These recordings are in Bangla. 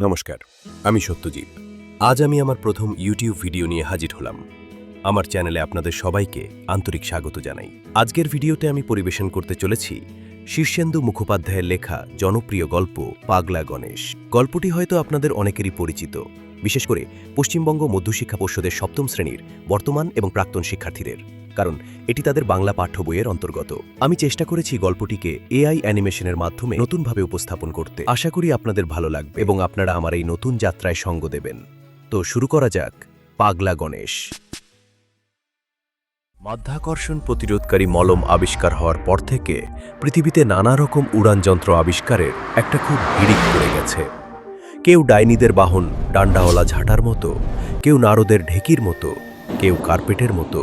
নমস্কার, আমি সত্যজিৎ। আজ আমি আমার প্রথম ইউটিউব ভিডিও নিয়ে হাজির হলাম। আমার চ্যানেলে আপনাদের সবাইকে আন্তরিক স্বাগত জানাই। আজকের ভিডিওতে আমি পরিবেশন করতে চলেছি শীর্ষেন্দু মুখোপাধ্যায়ের লেখা জনপ্রিয় গল্প পাগলা গণেশ। গল্পটি হয়তো আপনাদের অনেকেরই পরিচিত। বিশেষ করে পশ্চিমবঙ্গ মধ্যশিক্ষা পর্ষদের সপ্তম শ্রেণির বর্তমান এবং প্রাক্তন শিক্ষার্থীদের, কারণ এটি তাদের বাংলা পাঠ্য বইয়ের অন্তর্গত। আমি চেষ্টা করেছি গল্পটিকে এআই অ্যানিমেশনের মাধ্যমে নতুনভাবে উপস্থাপন করতে। আশা করি আপনাদের ভালো লাগবে এবং আপনারা আমার এই নতুন যাত্রায় সঙ্গ দেবেন। তো শুরু করা যাক, পাগলা গণেশ। মাধ্যাকর্ষণ প্রতিরোধকারী মলম আবিষ্কার হওয়ার পর থেকে পৃথিবীতে নানা রকম উড়ান যন্ত্র আবিষ্কারের একটা খুব হিড়িক পড়ে গেছে। কেউ ডাইনিদের বাহন, ডান্ডাওয়ালা ঝাঁটার মতো, কেউ নারদের ঢেকির মতো, কেউ কার্পেটের মতো,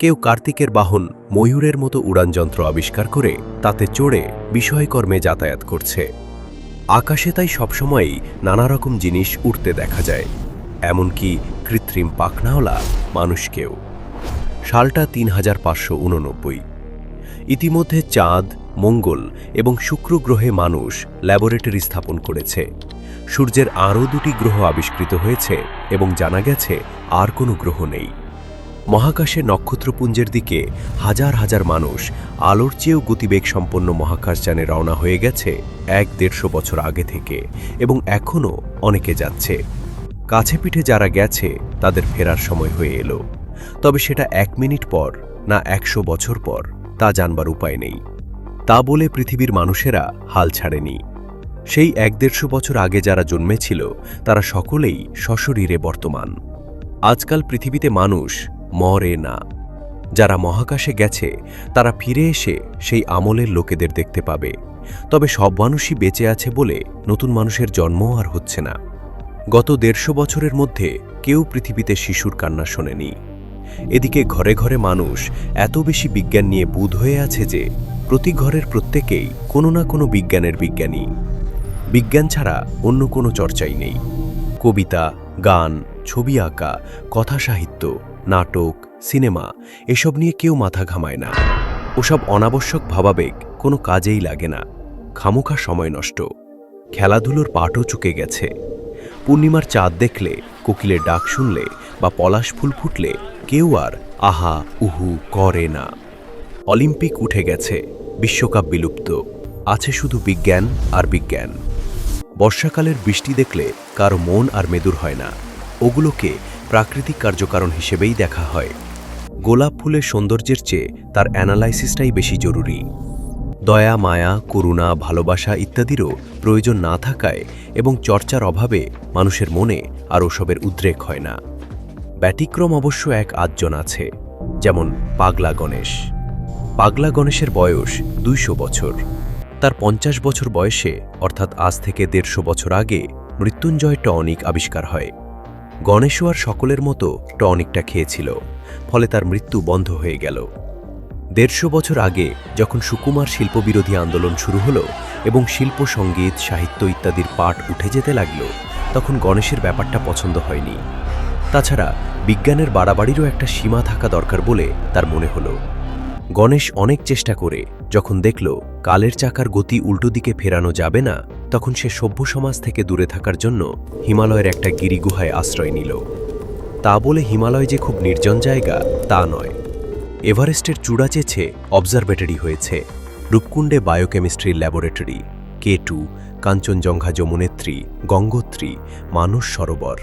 কেউ কার্তিকের বাহন, ময়ূরের মতো উড়ানযন্ত্র আবিষ্কার করে তাতে চড়ে বিষয়কর্মে যাতায়াত করছে। আকাশে তাই সবসময়ই নানা রকম জিনিস উড়তে দেখা যায়, এমনকি কৃত্রিম পাখনাওয়ালা মানুষকেও। সালটা তিন হাজার পাঁচশো উননব্বই ইতিমধ্যে চাঁদ, মঙ্গল এবং শুক্র গ্রহে মানুষ ল্যাবরেটরি স্থাপন করেছে। সূর্যের আরও দুটি গ্রহ আবিষ্কৃত হয়েছে এবং জানা গেছে আর কোনো গ্রহ নেই। মহাকাশে নক্ষত্রপুঞ্জের দিকে হাজার হাজার মানুষ আলোর চেয়েও গতিবেগ সম্পন্ন মহাকাশযানে রওনা হয়ে গেছে এক দেড়শো বছর আগে থেকে এবং এখনও অনেকে যাচ্ছে। কাছে পিঠে যারা গেছে, তাদের ফেরার সময় হয়ে এলো। তবে সেটা এক মিনিট পর না একশো বছর পর। তা জানবার উপায় নেই। তা বলে পৃথিবীর মানুষেরা হাল ছাড়েনি। সেই এক দেড়শো বছর আগে যারা জন্মেছিল, তারা সকলেই সশরীরে বর্তমান। আজকাল পৃথিবীতে মানুষ মরে না। যারা মহাকাশে গেছে, তারা ফিরে এসে সেই আমলের লোকেদের দেখতে পাবে। তবে সব মানুষই বেঁচে আছে বলে নতুন মানুষের জন্মও আর হচ্ছে না। গত দেড়শো বছরের মধ্যে কেউ পৃথিবীতে শিশুর কান্না শোনেনি। এদিকে ঘরে ঘরে মানুষ এত বেশি বিজ্ঞান নিয়ে বুধ হয়ে আছে যে প্রতি ঘরের প্রত্যেকেই কোনো না কোনো বিজ্ঞানের বিজ্ঞানী। বিজ্ঞান ছাড়া অন্য কোনো চর্চাই নেই। কবিতা, গান, ছবি আঁকা, কথা সাহিত্য, নাটক, সিনেমা, এসব নিয়ে কেউ মাথা ঘামায় না। ওসব অনাবশ্যক ভাবাবেগ কোনো কাজেই লাগে না। খামোখা সময় নষ্ট। খেলাধুলোর পাটও চুকে গেছে। পূর্ণিমার চাঁদ দেখলে, কোকিলের ডাক শুনলে বা পলাশ ফুল ফুটলে কেউ আর আহা, উহু করে না। অলিম্পিক উঠে গেছে, বিশ্বকাপ বিলুপ্ত। আছে শুধু বিজ্ঞান আর বিজ্ঞান। বর্ষাকালের বৃষ্টি দেখলে কারও মন আর মেদুর হয় না। ওগুলোকে প্রাকৃতিক কার্যকারণ হিসেবেই দেখা হয়। গোলাপ ফুলের সৌন্দর্যের চেয়ে তার অ্যানালাইসিসটাই বেশি জরুরি। দয়া, মায়া, করুণা, ভালোবাসা ইত্যাদিরও প্রয়োজন না থাকায় এবং চর্চার অভাবে মানুষের মনে আর ওসবের উদ্রেক হয় না। ব্যতিক্রম অবশ্য এক আটজন আছে, যেমন পাগলা গণেশ। পাগলা গণেশের বয়স দুইশো বছর। তার পঞ্চাশ বছর বয়সে, অর্থাৎ আজ থেকে দেড়শো বছর আগে, মৃত্যুঞ্জয় টনিক আবিষ্কার হয়। গণেশও আর সকলের মতো টনিকটা খেয়েছিল, ফলে তার মৃত্যু বন্ধ হয়ে গেল। দেড়শো বছর আগে, যখন সুকুমার শিল্পবিরোধী আন্দোলন শুরু হলো এবং শিল্প, সংগীত, সাহিত্য ইত্যাদির পাঠ উঠে যেতে লাগল, তখন গণেশের ব্যাপারটা পছন্দ হয়নি। তাছাড়া বিজ্ঞানের বাড়াবাড়িরও একটা সীমা থাকা দরকার বলে তার মনে হলো। গণেশ অনেক চেষ্টা করে, যখন দেখল কালের চাকার গতি উল্টো দিকে ফেরানো যাবে না, তখন সে সভ্য সমাজ থেকে দূরে থাকার জন্য হিমালয়ের একটা গিরিগুহায় আশ্রয় নিল। তা বলে হিমালয় যে খুব নির্জন জায়গা, তা নয়। এভারেস্টের চূড়া চেছে অবজারভেটরি হয়েছে, রূপকুণ্ডে বায়োকেমিস্ট্রির laboratory, K two, Kanchenjunga Yamunotri, Gangotri, Manas Sarovar.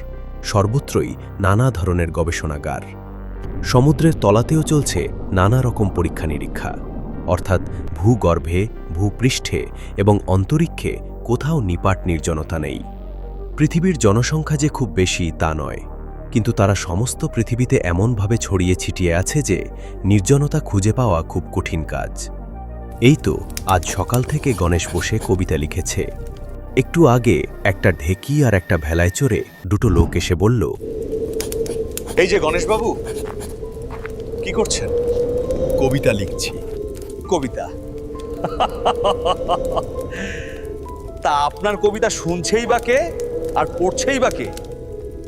সর্বত্রই নানা ধরনের গবেষণাগার। সমুদ্রের তলাতেও চলছে নানা রকম পরীক্ষা নিরীক্ষা অর্থাৎ ভূগর্ভে, ভূপৃষ্ঠে এবং অন্তরিক্ষে কোথাও নিপাট নির্জনতা নেই। পৃথিবীর জনসংখ্যা যে খুব বেশি তা নয়। কিন্তু তারা সমস্ত পৃথিবীতে এমনভাবে ছড়িয়ে ছিটিয়ে আছে যে নির্জনতা খুঁজে পাওয়া খুব কঠিন কাজ। এই তো আজ সকাল থেকে গণেশ বসে কবিতা লিখেছে। একটু আগে একটা ঢেকি আর একটা ভেলায় চড়ে দুটো লোক এসে বলল এই যে গণেশবাবু কি করছেন? কবিতা লিখছি। কবিতা? তা আপনার কবিতা শুনছেই বা কে? আর পড়ছেই বা কে?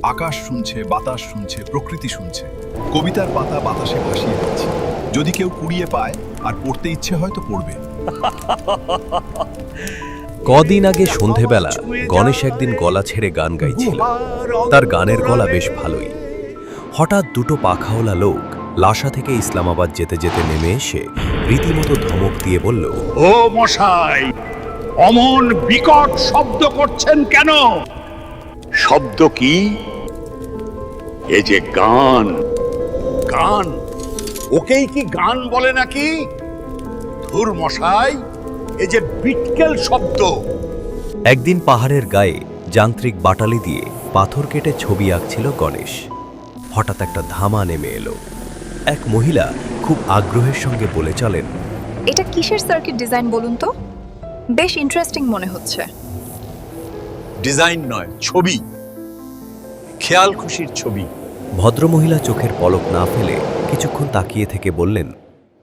আকাশ শুনছে বাতাস শুনছে প্রকৃতি শুনছে। কবিতার পাতা বাতাসে ভাসিয়ে দিচ্ছি। যদি কেউ কুড়িয়ে পায় আর পড়তে ইচ্ছে হয় তো পড়বে। কদিন আগে সন্ধেবেলা গণেশ একদিন গলা ছেড়ে গান গাইছিল। তার গানের গলা বেশ ভালোই। হঠাৎ দুটো পাখাওয়ালা লোক লাসা থেকে ইসলামাবাদ যেতে যেতে নেমে এসে রীতিমতো ধমক দিয়ে বলল, ও মশাই, অমন বিকট শব্দ করছেন কেন? শব্দ কি? এ যে গান গান। ওকেই কি গান বলে নাকি? ধুর মশাই এ যে বিটকেল শব্দ। একদিন পাহাড়ের গায়ে যান্ত্রিক বাটালি দিয়ে পাথর কেটে ছবি আঁকছিল গণেশ। হঠাৎ একটা ধামা নেমে এলো। এক মহিলা খুব আগ্রহের সঙ্গে বলে চলেন এটা কিসের সার্কিট ডিজাইন বলুন তো? বেশ ইন্টারেস্টিং মনে হচ্ছে। ডিজাইন নয় ছবি। খেয়াল খুশির ছবি। ভদ্রমহিলা চোখের পলক না ফেলে কিছুক্ষণ তাকিয়ে থেকে বললেন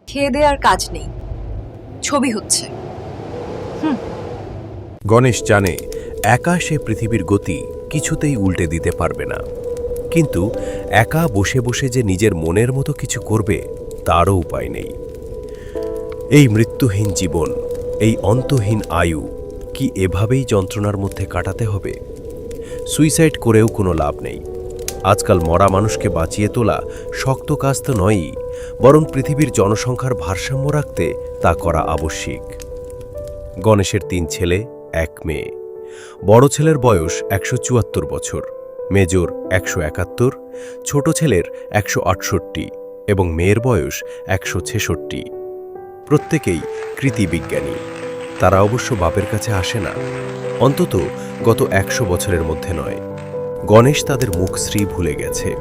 খেয়ে দেওয়ার কাজ নেই। ছবি হচ্ছে। গণেশ জানে, একা সে পৃথিবীর গতি কিছুতেই উল্টে দিতে পারবে না। কিন্তু একা বসে বসে যে নিজের মনের মতো কিছু করবে, তারও উপায় নেই। এই মৃত্যুহীন জীবন, এই অন্তহীন আয়ু কি এভাবেই যন্ত্রণার মধ্যে কাটাতে হবে? সুইসাইড করেও কোনো লাভ নেই। আজকাল মরা মানুষকে বাঁচিয়ে তোলা শক্ত কাজ তো নয়ই, বরং পৃথিবীর জনসংখ্যার ভারসাম্য রাখতে তা করা আবশ্যিক। গণেশের তিন ছেলে, এক মেয়ে। বড় ছেলের বয়স একশো চুয়াত্তর বছর, মেজর একশো একাত্তর, ছোট ছেলের একশো আটষট্টি এবং মেয়ের বয়স একশো ছেষট্টি। প্রত্যেকেই কৃতি বিজ্ঞানী তারা অবশ্য বাপের কাছে আসে না। অন্তত গত একশো বছরের মধ্যে নয়। গণেশ তাদের মুখশ্রী ভুলে গেছে।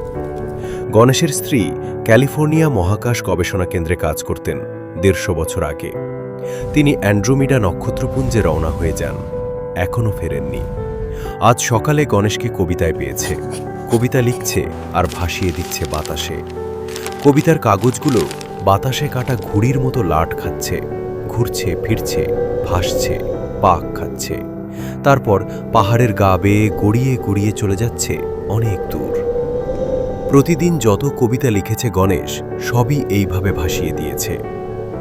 গণেশের স্ত্রী ক্যালিফোর্নিয়া মহাকাশ গবেষণা কেন্দ্রে কাজ করতেন দেড়শো বছর আগে। তিনি অ্যান্ড্রোমিডা নক্ষত্রপুঞ্জে রওনা হয়ে যান। এখনও ফেরেননি। আজ সকালে গণেশকে কবিতায় পেয়েছে। কবিতা লিখছে আর ভাসিয়ে দিচ্ছে বাতাসে। কবিতার কাগজগুলো বাতাসে কাটা ঘুড়ির মতো লাট খাচ্ছে। ঘুরছে, ফিরছে, ভাসছে, পাক খাচ্ছে। তারপর পাহাড়ের গা বেয়ে গড়িয়ে গড়িয়ে চলে যাচ্ছে অনেক দূর। প্রতিদিন যত কবিতা লিখেছে গণেশ, সবই এইভাবে ভাসিয়ে দিয়েছে।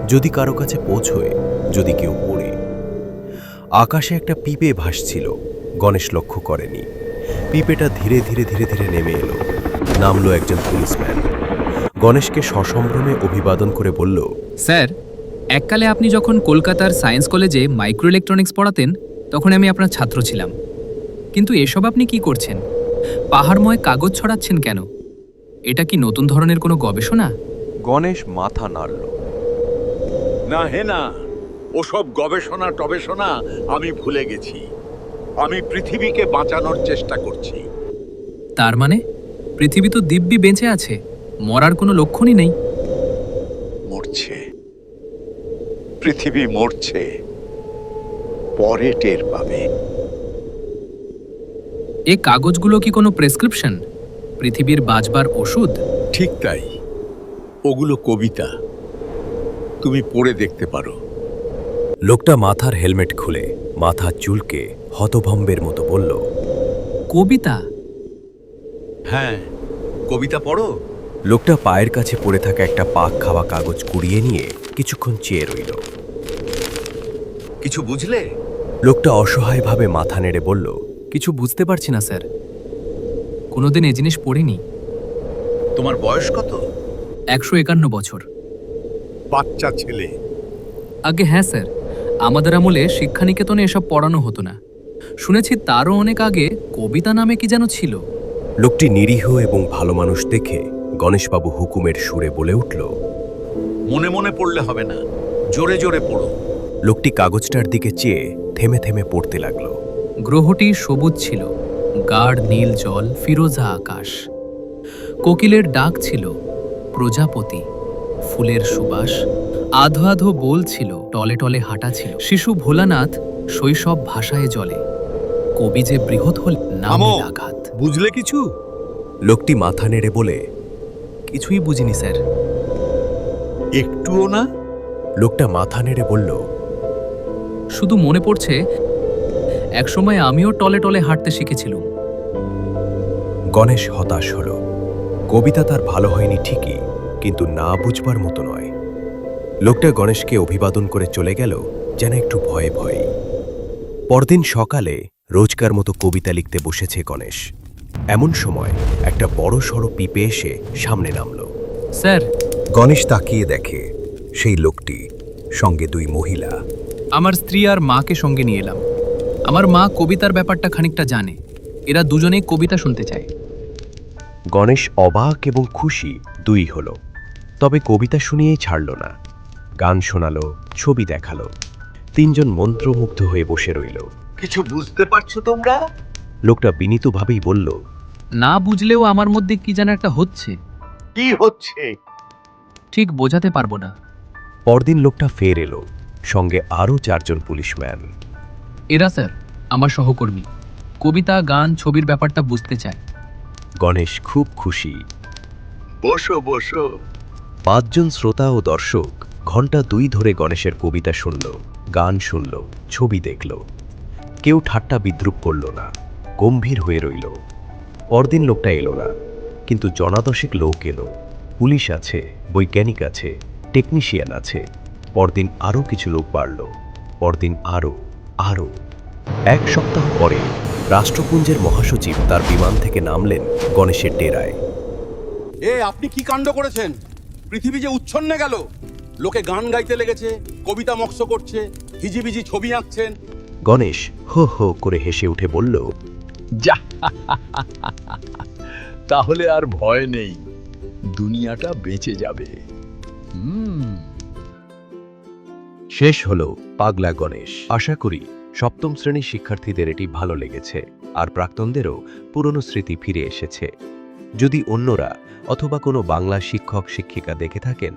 যদি কারও কাছে পৌঁছয় যদি কেউ পড়ে আকাশে একটা পিপে ভাসছিল গণেশ লক্ষ্য করেনি। পিপেটা ধীরে ধীরে ধীরে ধীরে নেমে এলো নামলো একজন পুলিশম্যান। গণেশকে সসম্ভ্রমে অভিবাদন করে বলল স্যার এককালে আপনি যখন কলকাতার সায়েন্স কলেজে মাইক্রো ইলেকট্রনিক্স পড়াতেন তখন আমি আপনার ছাত্র ছিলাম। কিন্তু এসব আপনি কি করছেন? পাহাড়ময় কাগজ ছড়াচ্ছেন কেন? এটা কি নতুন ধরনের কোনো গবেষণা? গণেশ মাথা নাড়ল। না হে না ওসব গবেষণা টবেষণা আমি ভুলে গেছি। আমি পৃথিবীকে বাঁচানোর চেষ্টা করছি। তার মানে? পৃথিবী তো দিব্যি বেঁচে আছে মরার কোনো লক্ষণই নেই। মরছে। পৃথিবী মরছে পরে টের পাবে। এ কাগজগুলো কি কোনো প্রেসক্রিপশন? পৃথিবীর বাঁচবার ওষুধ? ঠিক তাই। ওগুলো কবিতা। তুমি পড়ে দেখতে পারো। লোকটা মাথার হেলমেট খুলে মাথা চুলকে হতভম্বের মতো বলল কবিতা? হ্যাঁ কবিতা পড়ো। লোকটা পায়ের কাছে পড়ে থাকা একটা পাক খাওয়া কাগজ কুড়িয়ে নিয়ে কিছুক্ষণ চেয়ে রইল। কিছু বুঝলে? লোকটা অসহায়ভাবে মাথা নেড়ে বলল কিছু বুঝতে পারছি না স্যার। কোনোদিন এ জিনিস পড়িনি। তোমার বয়স কত? একশো একান্ন বছর। বাচ্চা ছেলে। আগে হ্যাঁ স্যার। আমাদের আমলে শিক্ষানিকেতনে এসব পড়ানো হতো না। শুনেছি তারও অনেক আগে কবিতা নামে কি যেন ছিল। লোকটি নিরীহ এবং ভালো মানুষ দেখে গণেশবাবু হুকুমের সুরে বলে উঠল মনে মনে পড়লে হবে না। জোরে জোরে পড়ো। লোকটি কাগজটার দিকে চেয়ে থেমে থেমে পড়তে লাগল। গ্রহটি সবুজ ছিল। গাঢ় নীল জল ফিরোজা আকাশ। কোকিলের ডাক ছিল প্রজাপতি। ফুলের সুবাস। আধো আধো বোল ছিল টলে টলে হাঁটা ছিল। শিশু ভোলানাথ শৈশব ভাষায় জলে। কবি যে বৃহৎ হল নামে আঘাত বুঝলে কিছু? লোকটি মাথা নেড়ে বলে কিছুই বুঝিনি স্যার। একটুও না? লোকটা মাথা নেড়ে বলল শুধু মনে পড়ছে একসময় আমিও টলে টলে হাঁটতে শিখেছিলুম। গণেশ হতাশ হল। কবিতা তার ভালো হয়নি ঠিকই। কিন্তু না বুঝবার মতো নয়। লোকটা গণেশকে অভিবাদন করে চলে গেল যেন একটু ভয়ে ভয়ে। পরদিন সকালে রোজকার মতো কবিতা লিখতে বসেছে গণেশ। এমন সময় একটা বড় সড়ো পিপে এসে সামনে নামল। স্যার। গণেশ তাকিয়ে দেখে সেই লোকটি সঙ্গে দুই মহিলা। আমার স্ত্রী আর মাকে সঙ্গে নিয়ে এলাম। আমার মা কবিতার ব্যাপারটা খানিকটা জানে। এরা দুজনেই কবিতা শুনতে চায়। গণেশ অবাক এবং খুশি দুই হল। তবে কবিতা শুনিয়েই ছাড়ল না। গান শোনালো ছবি দেখাল। তিনজন মন্ত্রমুগ্ধ হয়ে বসে রইল। কিছু বুঝতে পারছ তোমরা? লোকটা বিনীতভাবেই বলল না বুঝলেও আমার মধ্যে কি যেন একটা হচ্ছে। কি হচ্ছে? ঠিক বোঝাতে পারব না। পরদিন লোকটা ফের এলো সঙ্গে আরও চারজন পুলিশম্যান। এরা স্যার আমার সহকর্মী। কবিতা গান ছবির ব্যাপারটা বুঝতে চায়। গণেশ খুব খুশি। বসো বসো। পাঁচজন শ্রোতা ও দর্শক ঘণ্টা দুই ধরে গণেশের কবিতা শুনল, গান শুনল, ছবি দেখল। কেউ ঠাট্টা বিদ্রুপ করল না, গম্ভীর হয়ে রইল। পরদিন লোকটা এলো না, কিন্তু জনাদশেক লোক এলো। পুলিশ আছে, বৈজ্ঞানিক আছে, টেকনিশিয়ান আছে। পরদিন আরও কিছু লোক বাড়ল, পরদিন আরও আরও। এক সপ্তাহ পরে রাষ্ট্রপুঞ্জের মহাসচিব তার বিমান থেকে নামলেন গণেশের ডেরায়। এ, আপনি কি কাণ্ড করেছেন? পৃথিবী যে উচ্ছন্নে গেল। লোকে গান গাইতে লেগেছে, কবিতা মৎস্য করছে, হিজিবিজি ছবি আঁকছেন। গণেশ হো হো করে হেসে উঠে বলল, যা, তাহলে আর ভয় নেই, দুনিয়াটা বেঁচে যাবে। শেষ হলো পাগলা গণেশ। আশা করি সপ্তম শ্রেণির শিক্ষার্থীদের এটি ভালো লেগেছে, আর প্রাক্তনদেরও পুরনো স্মৃতি ফিরে এসেছে। যদি অন্যরা অথবা কোনো বাংলা শিক্ষক, শিক্ষিকা দেখে থাকেন,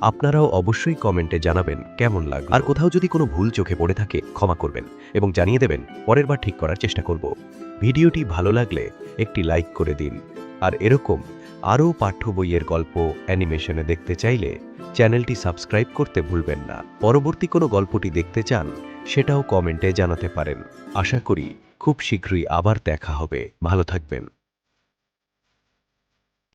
আপনারাও অবশ্যই কমেন্টে জানাবেন কেমন লাগল। আর কোথাও যদি কোনো ভুল চোখে পড়ে থাকে, ক্ষমা করবেন এবং জানিয়ে দেবেন, পরের বার ঠিক করার চেষ্টা করব। ভিডিওটি ভালো লাগলে একটি লাইক করে দিন। আর এরকম আরও পাঠ্য বইয়ের গল্প, অ্যানিমেশনে দেখতে চাইলে চ্যানেলটি সাবস্ক্রাইব করতে ভুলবেন না। পরবর্তী কোনো গল্পটি দেখতে চান, সেটাও কমেন্টে জানাতে পারেন। আশা করি খুব শীঘ্রই আবার দেখা হবে। ভালো থাকবেন।